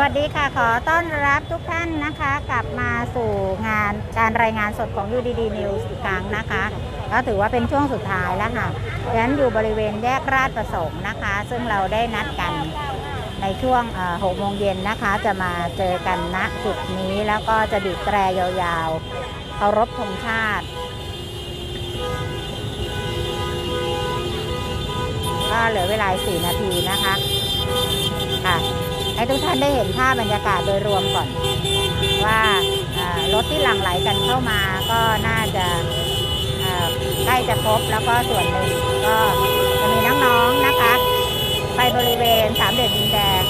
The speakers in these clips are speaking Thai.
วัสดีค่ะ ขอต้อนรับทุกท่านนะคะ กลับมาสู่งานการรายงานสดของ UDD News อีกครั้งนะคะ ก็ถือว่าเป็นช่วงสุดท้ายแล้วค่ะดังนั้นอยู่บริเวณแยกราชประสงค์นะคะ ซึ่งเราได้นัดกันในช่วงหกโมงเย็นนะคะ จะมาเจอกันณจุดนี้แล้วก็จะบีบแตรยาวๆเคารพธงชาติก็เหลือเวลา 4 นาทีนะคะค่ะ ให้ทุกท่านได้เห็นภาพบรรยากาศโดยรวมก่อน ว่ารถที่หลั่งไหลกันเข้ามาก็น่าจะใกล้จะครบแล้วก็ส่วนหนึ่งก็จะมีน้องๆนะคะ ไปบริเวณสามเหลี่ยมดินแดง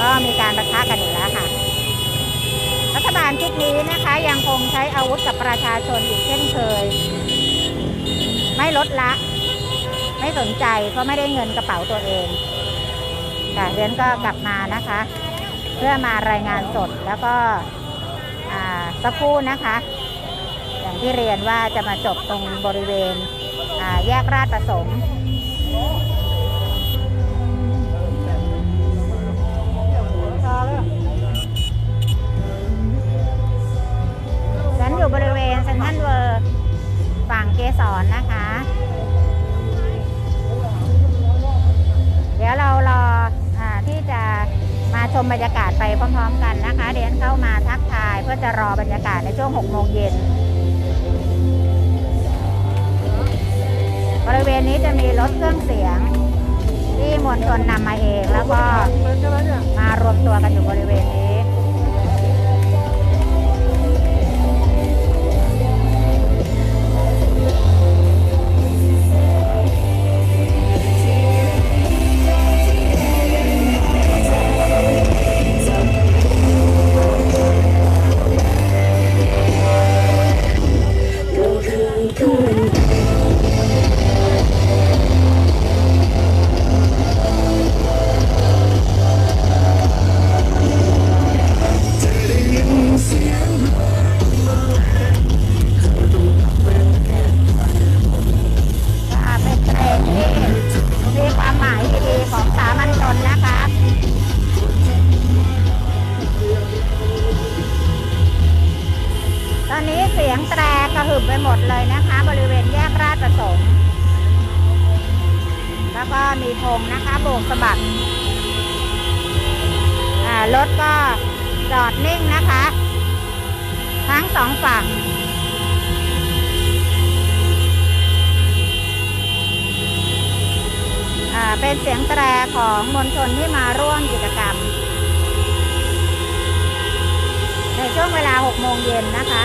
ก็มีการประทะกันอยู่แล้วค่ะ รัฐบาลชุดนี้นะคะยังคงใช้อาวุธกับประชาชนอีกเช่นเคย ไม่ลดละ ไม่สนใจเพราะไม่ได้เงินกระเป๋าตัวเอง ค่ะเรียนก็กลับมานะคะ เพื่อมารายงานสดแล้วก็อ่าสักครู่นะคะ อย่างที่เรียนว่าจะมาจบตรงบริเวณอ่าแยกราชประสงค์ฉันอยู่บริเวณเซนทรัลเวิร์ฝั่งเกสรนะคะ เดี๋ยวเรารอ จะมาชมบรรยากาศไปพร้อม ๆ กันนะคะ เดี๋ยวเข้ามาทักทายเพื่อจะรอบรรยากาศในช่วง 6 โมงเย็น บริเวณนี้จะมีรถเครื่องเสียง ที่มวลชนนำมาเองแล้วก็มารวมตัวกันอยู่บริเวณนี้ เป็นเสียงแตรของมวลชนที่มาร่วมกิจกรรม ในช่วงเวลา 6 โมงเย็นนะคะ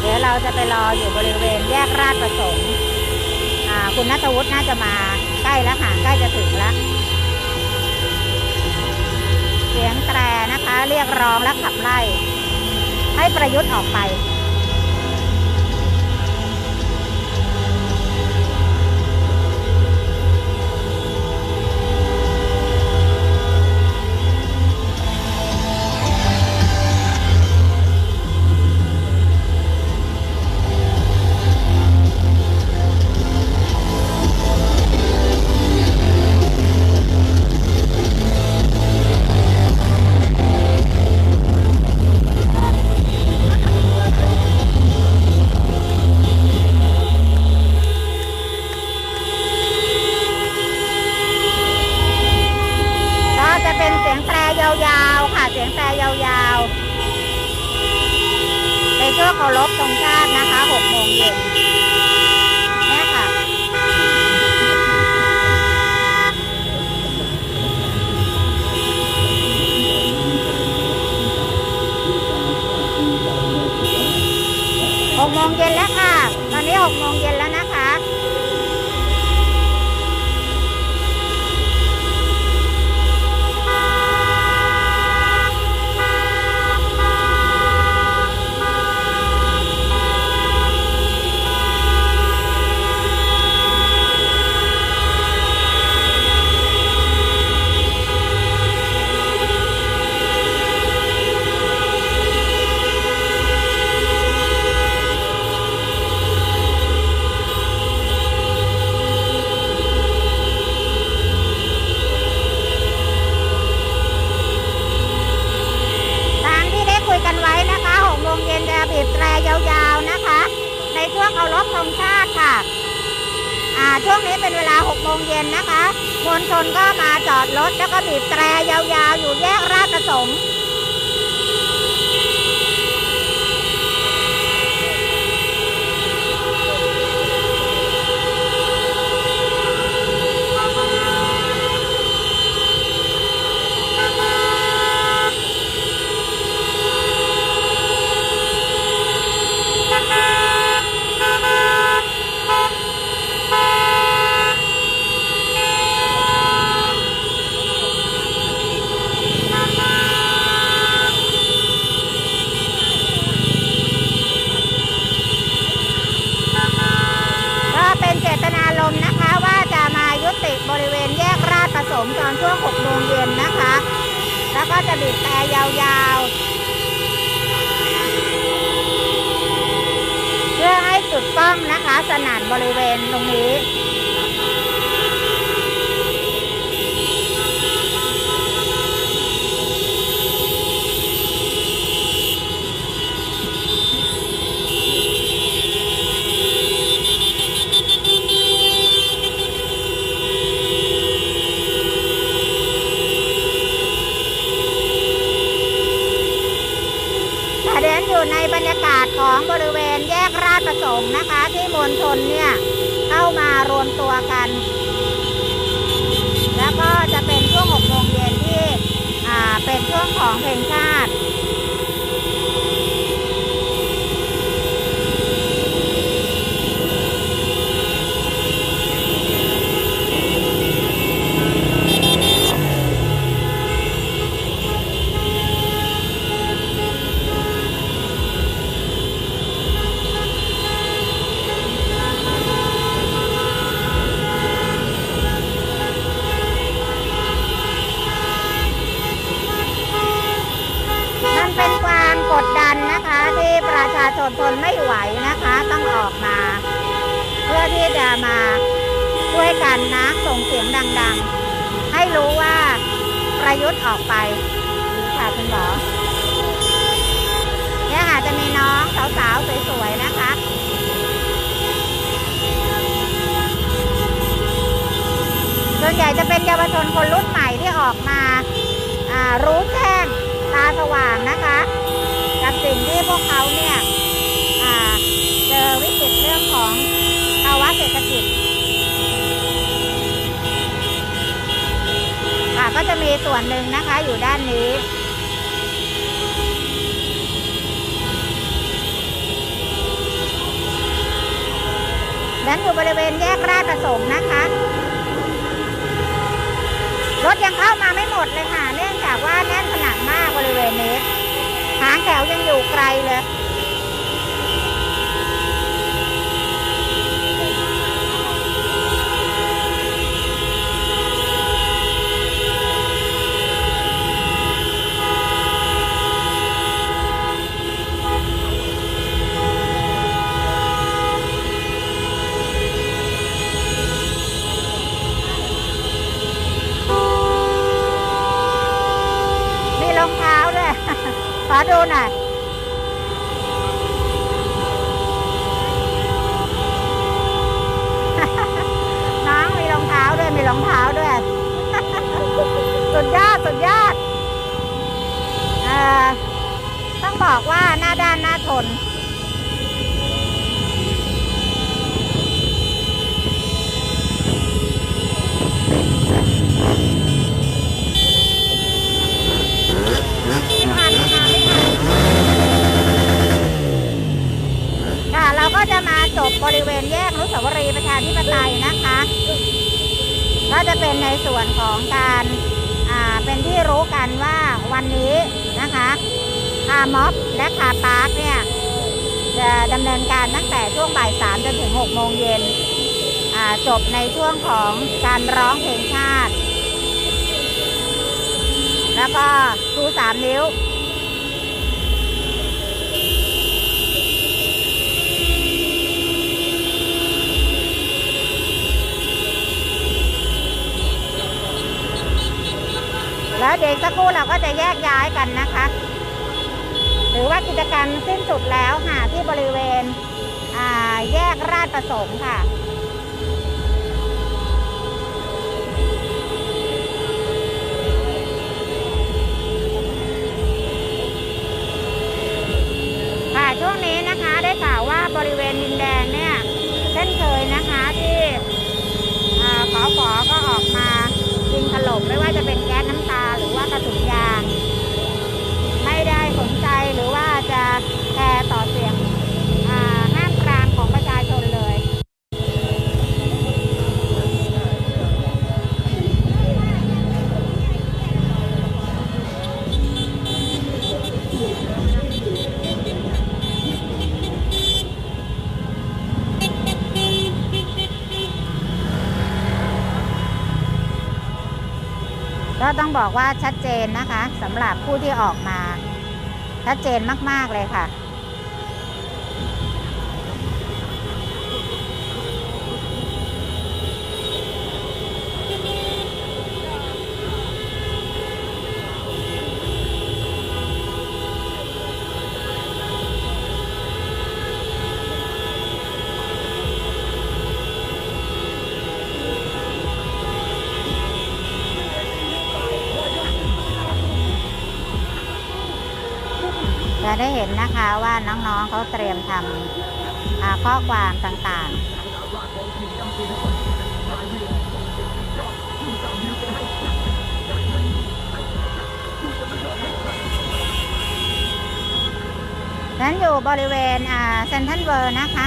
เดี๋ยวเราจะไปรออยู่บริเวณแยกราชประสงค์คุณนัทวุฒิน่าจะมา ล้แล้วค่ะใกล้จะถึงแล้วเสียงแตรนะคะ เรียกร้องและขับไล่ ให้ประยุทธ์ออกไป หกโมงเย็นแล้วค่ะ ตอนนี้หกโมงเย็นแล้วนะ ยาวๆนะคะ ในช่วงเคารพธงชาติค่ะอ่าช่วงนี้เป็นเวลา6โมงเย็นนะคะมวลชนก็มาจอดรถแล้วก็บีบแตรยาวๆ อยู่แยกราชประสงค์ ก็เป็นเจตนารมณ์นะคะว่าจะมายุติบริเวณแยกราชประสงค์ตอนช่วง6โมงเย็นนะคะ แล้วก็จะบีบแต่ยาวๆ เพื่อให้ จุดกล้องนะคะ สนานบริเวณตรงนี้ ค่ะเดินอยู่ในบรรยากาศของบริเวณแยกราชประสงค์นะคะ ที่มวลช นเนี่ยเข้ามารวมตัวกัน แล้วก็จะเป็นช่วง6โมงเย็นที่อ่าเป็นช่วงของเพลงชาติ ชาชนทนไม่ไหวนะคะ ต้องออกมา เพื่อที่จะมาช่วยกันนะส่งเสียงดังๆ ให้รู้ว่าประยุทธ์ออกไปดีค่ะคุณหมอเนี่ยค่ะจะมีน้องสาวๆสวยๆนะคะส่วนใหญ่จะเป็นเยาวชนคนรุ่นใหม่ที่ออกมารู้แจ้งตาสว่างนะคะ กับสิ่งที่พวกเขาเนี่ยเจอวิกฤตเรื่องของภาวะเศรษฐกิจค่ะก็จะมีส่วนหนึ่งนะคะอยู่ด้านนี้นั้นอยู่บริเวณแยกราชประสงค์นะคะ รถยังเข้ามาไม่หมดเลยค่ะ เนื่องจากว่าแน่นขนาดมากบริเวณนี้างแถวยังอยู่ไกลเลย มีรองเท้าด้วย ขอดูหน่อย น้องมีรองเท้าด้วย มีรองเท้าด้วย สุดยอด สุดยอดเอ่อต้อง บอกว่าหน้าด้านหน้าทน ไม่ทันค่ะไม่ทัน ค่ะ เราก็จะมาจบบริเวณแยกอนุสาวรีย์ประชาธิปไตยนะคะ ก็จะเป็นในส่วนของการ อ่า เป็นที่รู้กันว่าวันนี้นะคะ คาม็อบและคาปาร์คเนี่ยจะดำเนินการตั้งแต่ช่วงบ่ายสามจนถึงหกโมงเย็นจบในช่วงของการร้องเพลงชาติ แล้วก็ชูสามนิ้วแล้วเดี๋ยวอีกสักครู่เราก็จะแยกย้ายกันนะคะ รือว่ากิจกรรมสิ้นสุดแล้วค่ะที่บริเวณแยกราชประสงค์ค่ะ ก็ต้องบอกว่าชัดเจนนะคะสำหรับผู้ที่ออกมา ชัดเจนมาก ๆ เลยค่ะ ได้เห็นนะคะว่าน้องๆเขาเตรียมทำอ่าข้อความต่างๆนั้นอยู่บริเวณเซนทันเวอร์นะคะ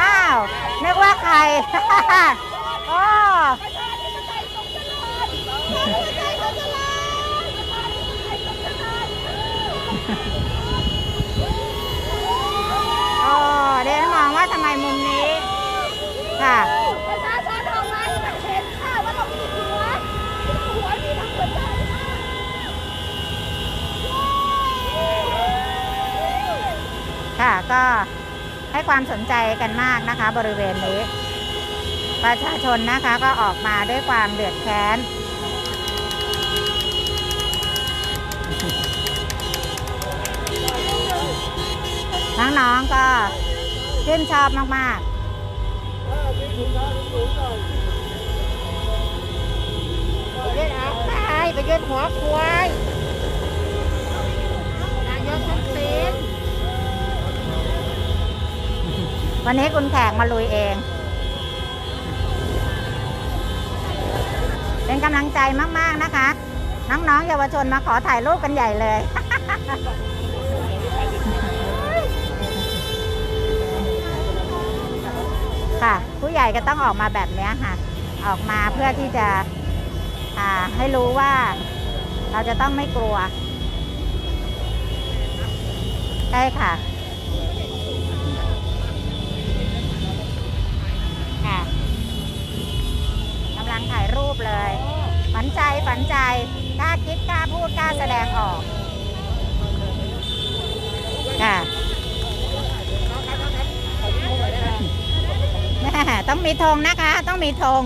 อ้าว นึกว่าใคร โอ้ โอ้เดี๋ยวมองว่าทำไมมุมนี้ ค่ะ ประชาชนออกมาให้มันเห็นค่ะว่าเรามีหัวที่เราหัวมีทั้งหัวใจค่ะค่ะก็ให้ความสนใจกันมากนะคะ บริเวณนี้ ประชาชนนะคะก็ออกมาด้วยความเดือดแค้นน้องๆก็ชื่นชอบมาก ไปยืนอาตายไปยืนหัวควายนายกทักษิณวันนี้คุณแขกมาลุยเอง เป็นกำลังใจมาก ๆ นะคะ น้อง ๆ เยาวชนมาขอถ่ายรูปกันใหญ่เลย ผู้ใหญ่ก็ต้องออกมาแบบนี้ค่ะ ออกมาเพื่อที่จะให้รู้ว่าเราจะต้องไม่กลัวใช่ค่ะค่ะกำลังถ่ายรูปเลยฝันใจฝันใจกล้าคิดกล้าพูดกล้าแสดงออกค่ะ แม่ ต้องมีธงนะคะ ต้องมีธง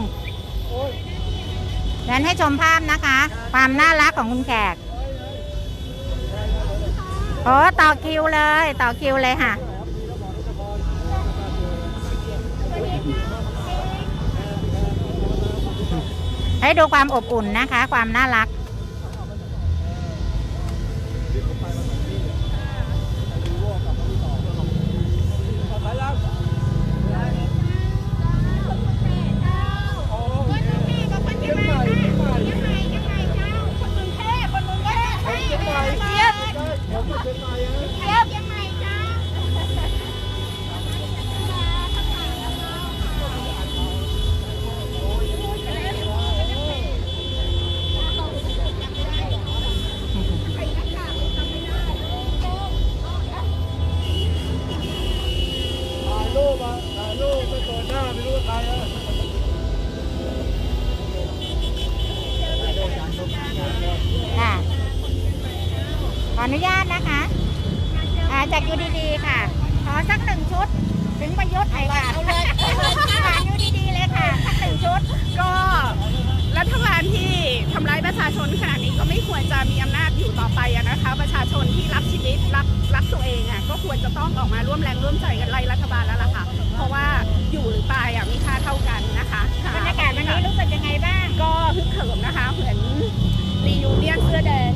งั้นให้ชมภาพนะคะ ความน่ารักของคุณแขกโอ้ต่อคิวเลย ต่อคิวเลยค่ะให้ดูความอบอุ่นนะคะ ความน่ารัก กรักตัวเองอะก็ควรจะต้องออกมาร่วมแรงร่วมใจกันไล่รัฐบาลแล้วล่ะค่ะ เพราะว่าอยู่หรือตายอะมีค่าเท่ากันนะคะบรรยากาศวันนี้รู้สึกยังไงบ้าง ก็ฮึกเหิมนะคะ เหมือนรียูเนียนเสื้อแดง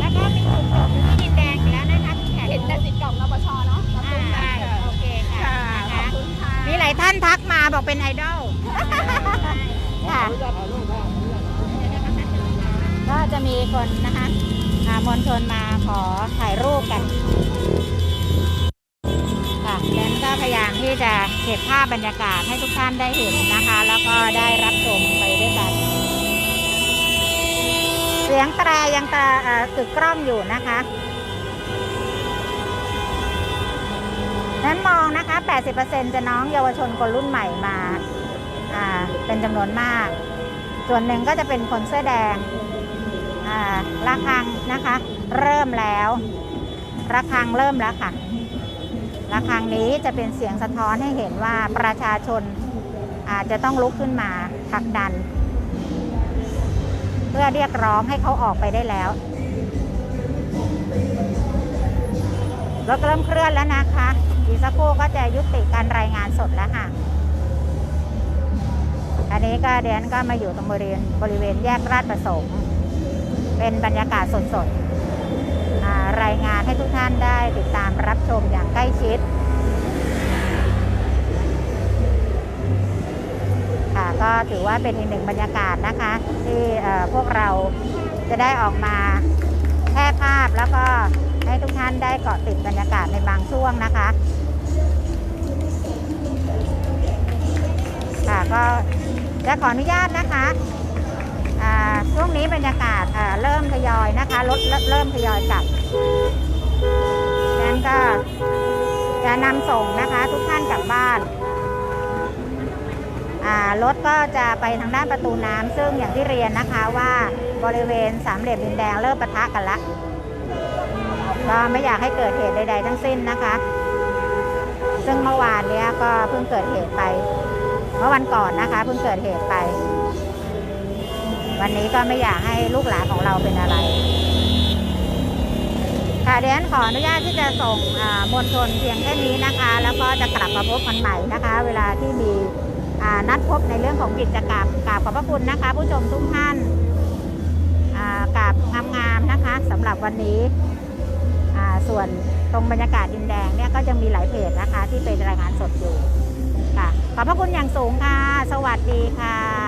แล้วก็มีจุดจบอยู่ที่ดินแดงอยู่แล้วนะคะพี่แขกเห็นแต่สิทธิ์เก่านปชเนาะอ่าใช่โอเคค่ะค่ะนะขอบคะคุณค่ะมีหลายท่านทักมาบอกเป็นไอดอลค่ะก็จะมีคนนะคะอ่ามวลชนมา ขอถ่ายรูปกันค่ะดันก็พยายามที่จะเก็บภาพบรรยากาศให้ทุกท่านได้เห็นนะคะ แล้วก็ได้รับชมไปด้วยกัน เสียงแตรยังตราเอ่อกึกกล้องอยู่นะคะนั้นมองนะคะ 80%จะน้องเยาวชนคนรุ่นใหม่มาอ่าเป็นจำนวนมาก ส่วนหนึ่งก็จะเป็นคนเสื้อแดง อ่าระฆังนะคะ เริ่มแล้วระฆังเริ่มแล้วค่ะระฆังนี้จะเป็นเสียงสะท้อนให้เห็นว่าประชาชนอาจจะต้องลุกขึ้นมาผลักดัน เพื่อเรียกร้องให้เขาออกไปได้แล้วรถเริ่มเคลื่อนแล้วนะคะอีกสักครู่ก็จะยุติการรายงานสดแล้วค่ะอันนี้ก็เดนก็มาอยู่ตรงบริเวณบริเวณแยกราชประสงค์ เป็นบรรยากาศสดๆ รายงานให้ทุกท่านได้ติดตามรับชมอย่างใกล้ชิดค่ะก็ถือว่าเป็นอีกหนึ่งบรรยากาศนะคะ ที่พวกเราจะได้ออกมาแพร่ภาพแล้วก็ให้ทุกท่านได้เกาะติดบรรยากาศในบางช่วงนะคะค่ะก็จะขออนุญาตนะคะ ช่วงนี้บรรยากาศเริ่มทยอยนะคะรถเริ่มทยอยกลับดังนั้นก็จะนำส่งนะคะทุกท่านกลับบ้านรถก็จะไปทางด้านประตูน้ำซึ่งอย่างที่เรียนนะคะว่าบริเวณสามเหลี่ยมดินแดงเริ่มปะทะกันละก็ไม่อยากให้เกิดเหตุใด ๆ ทั้งสิ้นนะคะ ซึ่งเมื่อวานเนี้ยก็เพิ่งเกิดเหตุไป เมื่อวันก่อนนะคะเพิ่งเกิดเหตุไป วันนี้ก็ไม่อยากให้ลูกหลานของเราเป็นอะไร ค่ะเดี๋ยวฉันขออนุญาตที่จะส่งมวลชนเพียงแค่นี้นะคะ แล้วก็จะกลับมาพบกันใหม่นะคะ เวลาที่มีนัดพบในเรื่องของกิจกรรมกราบขอบพระคุณนะคะ ผู้ชมทุกท่านอ่ากราบงามๆนะคะสำหรับวันนี้ส่วนตรงบรรยากาศดินแดงเนี่ยก็ยังมีหลายเพจนะคะ ที่เป็นรายงานสดอยู่ค่ะขอบพระคุณอย่างสูงค่ะ สวัสดีค่ะ